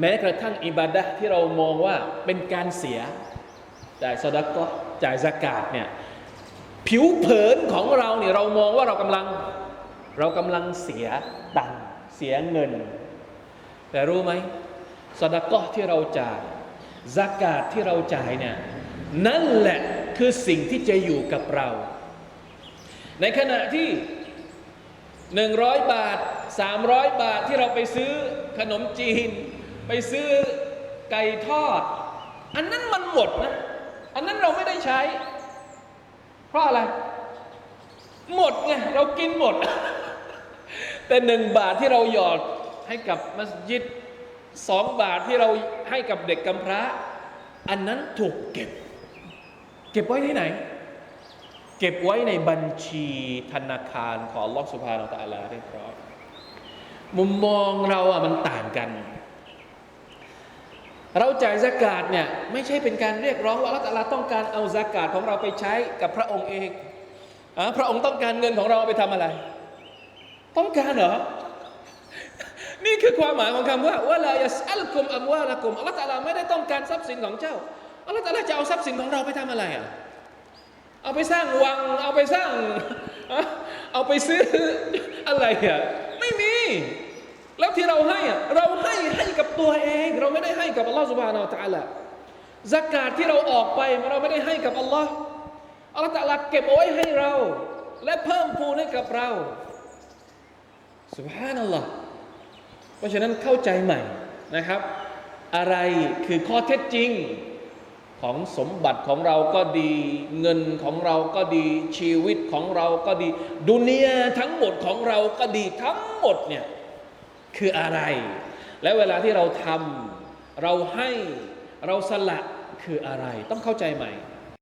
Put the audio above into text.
แม้กระทั่งอิบาดะที่เรามองว่าเป็นการเสียจ่ายสดก็จ่ายสกาดเนี่ยผิวเผินของเราเนี่ยเรามองว่าเรากำลังเรากำลังเสียตังเสียเงิน แต่รู้ไหมสดก็ที่เราจ่ายสกาดที่เราจ่ายเนี่ยนั่นแหละคือสิ่งที่จะอยู่กับเรา ในขณะที่100บาท300บาทที่เราไปซื้อขนมจีน ไปซื้อไก่ทอด อันนั้นมันหมดนะ อันนั้นเราไม่ได้ใช้ เพราะอะไร หมดไงเรากินหมด แต่หนึ่งบาทที่เราหยอดให้กับมัสยิดสองบาทที่เราให้กับเด็กกำพร้า อันนั้นถูกเก็บ เก็บไว้ที่ไหน เก็บไว้ในบัญชีธนาคารของลอสุบฮานาอัลตะลาเรียบร้อยมุมมองเราอะมันต่างกัน เราจ่ายสกาดเนี่ยไม่ใช่เป็นการเรียกร้องว่าอัลลอฮฺตะอาลาต้องการเอาสกาดของเราไปใช้กับพระองค์เองอะพระองค์ต้องการเงินของเราไปทำอะไร ต้องการเหรอ นี่คือความหมายของคำว่าวะลายสอัลกุมอัมวาละกุมอัลลอฮฺตะอาลาไม่ได้ต้องการทรัพย์สินของเจ้าอัลลอฮฺตะลาจะเอาทรัพย์สินของเราไปทำอะไรอะเอาไปสร้างวัง เอาไปสร้างอะเอาไปซื้ออะไรอะไม่มี แล้วที่เราให้อะเราให้ให้กับตัวเอง เราไม่ได้ให้กับอัลลอฮฺสุบฮานาอัลตะลาสกาดที่เราออกไปเราไม่ได้ให้กับอัลลอฮ์อัลลอฮฺตะอาลาเก็บเอาไว้ให้เรา และเพิ่มพูนให้กับเราสุบฮานัลลอฮ์เพราะฉะนั้นเข้าใจใหม่นะครับ อะไรคือข้อเท็จจริงของสมบัติของเราก็ดี เงินของเราก็ดี ชีวิตของเราก็ดี ดุนยาทั้งหมดของเราก็ดีทั้งหมดเนี่ย คืออะไร และเวลาที่เราทำเราให้เราสละคืออะไร ต้องเข้าใจใหม่